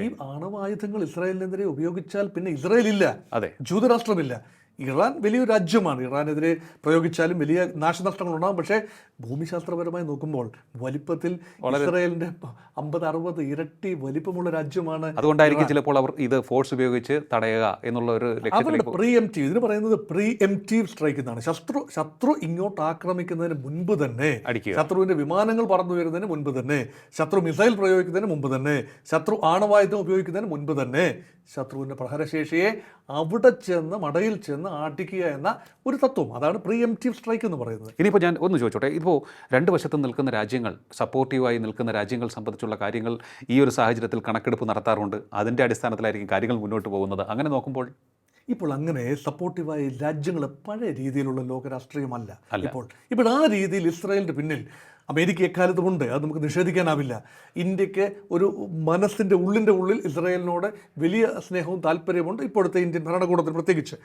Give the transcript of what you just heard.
ഈ ആണവായുധങ്ങൾ ഇസ്രായേലിനെതിരെ ഉപയോഗിച്ചാൽ പിന്നെ ഇസ്രായേലില്ല. അതെ. ജൂതരാഷ്ട്രമില്ല. ഇറാൻ വലിയൊരു രാജ്യമാണ്. ഇറാനെതിരെ പ്രയോഗിച്ചാലും വലിയ നാശനഷ്ടങ്ങൾ ഉണ്ടാകും പക്ഷേ ഭൂമിശാസ്ത്രപരമായി നോക്കുമ്പോൾ വലിപ്പത്തിൽ ഇസ്രായേലിന്റെ അമ്പത് അറുപത് ഇരട്ടി വലിപ്പമുള്ള രാജ്യമാണ് അതുകൊണ്ടായിരിക്കും ചിലപ്പോൾ അവർ ഇത് ഫോഴ്സ് ഉപയോഗിച്ച് തടയുക എന്നുള്ള ഒരു അവരുടെ പ്രീ എംറ്റീവ് ഇതിന് പറയുന്നത് പ്രീ എംറ്റീവ് സ്ട്രൈക്ക് എന്നാണ്. ശത്രു ശത്രു ഇങ്ങോട്ട് ആക്രമിക്കുന്നതിന് മുൻപ് തന്നെ ശത്രുവിന്റെ വിമാനങ്ങൾ പറന്നു വരുന്നതിന് മുൻപ് തന്നെ ശത്രു മിസൈൽ പ്രയോഗിക്കുന്നതിന് മുമ്പ് തന്നെ ശത്രു ആണവായുധം ഉപയോഗിക്കുന്നതിന് മുൻപ് തന്നെ ശത്രുവിന്റെ പ്രഹരശേഷിയെ അവിടെ ചെന്ന് മടയിൽ ചെന്ന് ആട്ടിക്കുക എന്ന ഒരു തത്വം. അതാണ് പ്രീ എംറ്റീവ് സ്ട്രൈക്ക് എന്ന് പറയുന്നത്. ഇനിയിപ്പോൾ ഞാൻ ഒന്ന് ചോദിച്ചോട്ടെ ഇപ്പോൾ രണ്ട് വശത്തും നിൽക്കുന്ന രാജ്യങ്ങൾ സപ്പോർട്ടീവായി നിൽക്കുന്ന രാജ്യങ്ങൾ സംബന്ധിച്ചുള്ള കാര്യങ്ങൾ ഈ ഒരു സാഹചര്യത്തിൽ കണക്കെടുപ്പ് നടത്താറുണ്ട്. അതിന്റെ അടിസ്ഥാനത്തിലായിരിക്കും കാര്യങ്ങൾ മുന്നോട്ട് പോകുന്നത്. അങ്ങനെ നോക്കുമ്പോൾ? ഇപ്പോൾ അങ്ങനെ സപ്പോർട്ടീവായ രാജ്യങ്ങൾ പഴയ രീതിയിലുള്ള ലോകരാഷ്ട്രീയമല്ല ഇപ്പോൾ. ഇപ്പോൾ ആ രീതിയിൽ ഇസ്രായേലിന്റെ പിന്നിൽ അമേരിക്ക എക്കാലത്തുമുണ്ട് അത് നമുക്ക് നിഷേധിക്കാനാവില്ല. ഇന്ത്യയ്ക്ക് ഒരു മനസ്സിന്റെ ഉള്ളിന്റെ ഉള്ളിൽ ഇസ്രായേലിനോട് വലിയ സ്നേഹവും താല്പര്യമുണ്ട് ഇപ്പോഴത്തെ ഇന്ത്യൻ ഭരണകൂടത്തിന് പ്രത്യേകിച്ച്.